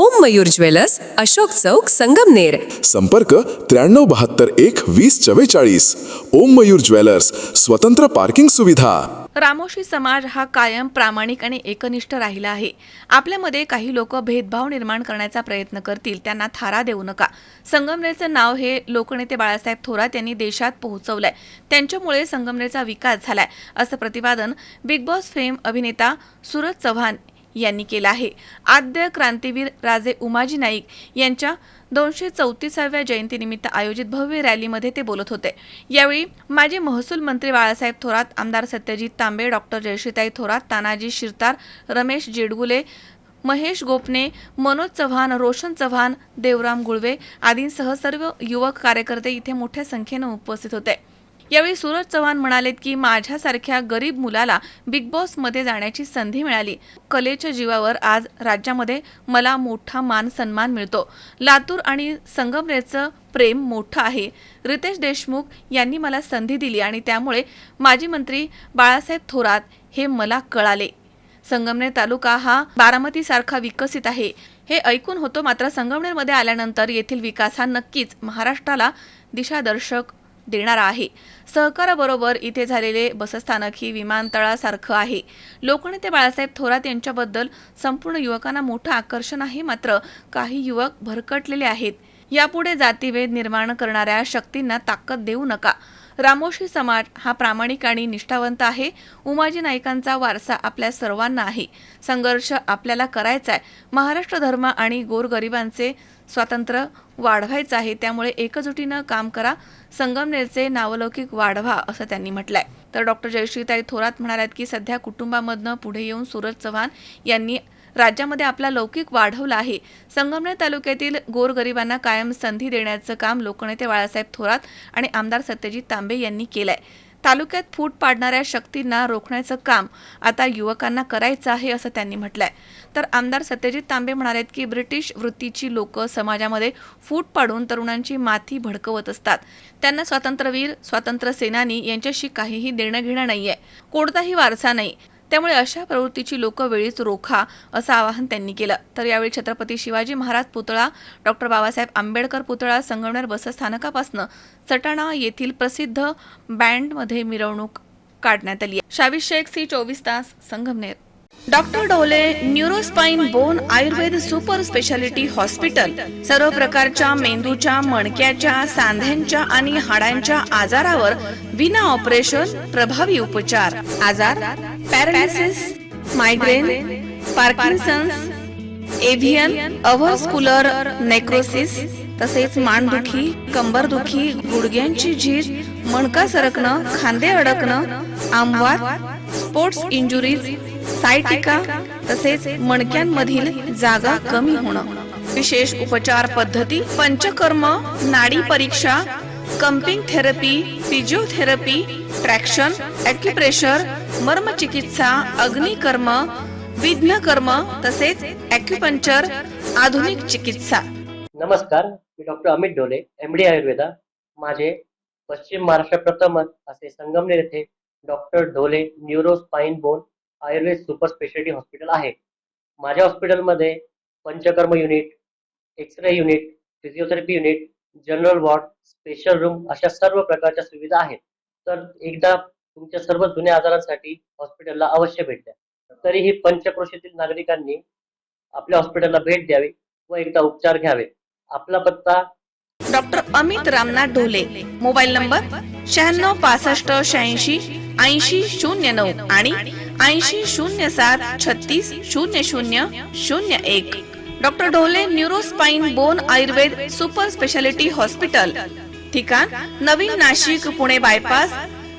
ओम Mayur jewellers Ashok Chowk Sangamner संपर्क त्र्याण्णव बहात्तर एक वीस चव्वेचाळीस. ओम मयूर ज्वेलर्स स्वतंत्र पार्किंग सुविधा. रामोशी समाज हा कायम प्रामाणिक आणि एकनिष्ठ राहिला आहे. आपल्यामध्ये काही लोक भेदभाव निर्माण करण्याचा प्रयत्न करतील त्यांना थारा देऊ नका. संगमनेरचं नाव हे लोकनेते बाळासाहेब थोरात यांनी देशात पोहोचवलंय. त्यांच्यामुळे संगमनेरचा विकास झालाय असं प्रतिपादन बिग बॉस फेम अभिनेता सुरज चव्हाण यांनी केला आहे. आद्य क्रांतीवीर राजे उमाजी नाईक यांच्या दोनशे चौतीसाव्या जयंतीनिमित्त आयोजित भव्य रॅलीमध्ये ते बोलत होते. यावेळी माजी महसूल मंत्री बाळासाहेब थोरात आमदार सत्यजित तांबे डॉक्टर जयश्रीताई थोरात तानाजी शिरतार रमेश जेडगुले महेश गोपने मनोज चव्हाण रोशन चव्हाण देवराम गुळवे आदींसह सर्व युवक कार्यकर्ते इथे मोठ्या संख्येनं उपस्थित होते. यावेळी सूरज चव्हाण म्हणालेत की माझ्यासारख्या गरीब मुलाला बिग बॉसमध्ये जाण्याची संधी मिळाली. कलेच्या जीवावर आज राज्यामध्ये मला मोठा मान सन्मान मिळतो. लातूर आणि संगमनेरचं प्रेम मोठं आहे. रितेश देशमुख यांनी मला संधी दिली आणि त्यामुळे माजी मंत्री बाळासाहेब थोरात हे मला कळाले. संगमनेर तालुका हा बारामतीसारखा विकसित आहे. हे ऐकून होतो मात्र संगमनेरमध्ये आल्यानंतर येथील विकास हा नक्कीच महाराष्ट्राला दिशादर्शक देणारा आहे. सहकाराबरोबर इथे झालेले बसस्थानक ही विमानतळासारखं आहे. लोकनेते बाळासाहेब थोरात यांच्याबद्दल संपूर्ण युवकांना मोठं आकर्षण आहे. मात्र काही युवक भरकटलेले आहेत. यापुढे जातीभेद निर्माण करणाऱ्या शक्तींना ताकद देऊ नका. रामोशी समाज हा प्रामाणिक आणि निष्ठावंत आहे. उमाजी नाईकांचा वारसा आपल्या सर्वांना आहे. संघर्ष आपल्याला करायचा आहे महाराष्ट्र धर्म आणि गोरगरिबांचे स्वातंत्र्य वाढवायचं आहे त्यामुळे एकजुटीनं काम करा संगमनेरचे नावलौकिक वाढवा असं त्यांनी म्हटलंय. तर डॉक्टर जयश्रीताई थोरात म्हणाल्यात की सध्या कुटुंबामधनं पुढे येऊन सूरज चव्हाण यांनी राज्यामध्ये आपला लौकिक वाढवला आहे. संगमनेर तालुक्यातील गोरगरिबांना कायम संधी देण्याचं काम लोकनेते बाळासाहेब थोरात आणि आमदार सत्यजित तांबे यांनी केलंय. तालुक्यात फूट पाडणाऱ्या शक्तींना रोखण्याचं काम आता युवकांना करायचं आहे असं त्यांनी म्हटलंय. तर आमदार सत्यजित तांबे म्हणालेत की ब्रिटिश वृत्तीची लोक समाजामध्ये फूट पाडून तरुणांची माथी भडकवत असतात. त्यांना स्वातंत्र्यवीर स्वातंत्र्य सेनानी यांच्याशी काहीही देणं घेणं नाहीये. कोणताही वारसा नाही. त्यामुळे अशा प्रवृत्तीची लोक वेळीच रोखा असं आवाहन त्यांनी केलं. तर यावेळी छत्रपती शिवाजी महाराज पुतळा डॉक्टर बाबासाहेब आंबेडकर पुतळा संगमनेर बसस्थानकापासून सटाणा येथील प्रसिद्ध बँडमध्ये मिरवणूक काढण्यात आली आहे. शावी शेख सी चोवीस तास Sangamner. Doctor Dole neurospine bone Ayurved super speciality hospital सर्व प्रकारच्या मेंदूच्या मणक्याच्या सांध्यांच्या आणि हाडांच्या आजारावर विना ऑपरेशन प्रभावी उपचार. आजार paralysis migraine Parkinson's एव्हियन avascular necrosis तसेच मानदुखी कंबरदुखी गुडघ्यांची झीज मणका सरकणं खांदे अडकणं आमवात स्पोर्ट्स इंजुरीज सायटिका तसेच मणक्यांमधील जागा कमी होणं. विशेष उपचार पद्धती पंचकर्म नाडी परीक्षा cupping therapy physiotherapy traction acupressure मर्मचिकित्सा अग्निकर्म विघ्नकर्म तसेच ॲक्युपंक्चर आधुनिक चिकित्सा. नमस्कार मी डॉक्टर अमित डोले एम डी आयुर्वेदा. माझे पश्चिम महाराष्ट्र प्रथमच असे संगमनेर येथे doctor Dole neuro spine bone Ayurved super speciality hospital आहे. माझ्या हॉस्पिटलमध्ये Panchakarma unit X ray unit physiotherapy unit general ward special room अशा सर्व प्रकारच्या सुविधा आहेत. तर एकदा तुमच्या सर्व जुन्या आजारांसाठी हॉस्पिटलला अवश्य भेट द्या. तरीही पंचक्रोशीतील नागरिकांनी आपल्या हॉस्पिटलला भेट द्यावी व एकदा उपचार घ्यावे. आपला पत्ता doctor Amit Ramnath Dhole mobile number शहाण्णव पासष्ट शहाऐंशी ऐंशी शून्य नऊ आणि ऐंशी शून्य सात छत्तीस शून्य शून्य शून्य एक. Doctor Dhole neurospine bone Ayurved super speciality hospital ठिकाण नवीन नाशिक पुणे बायपास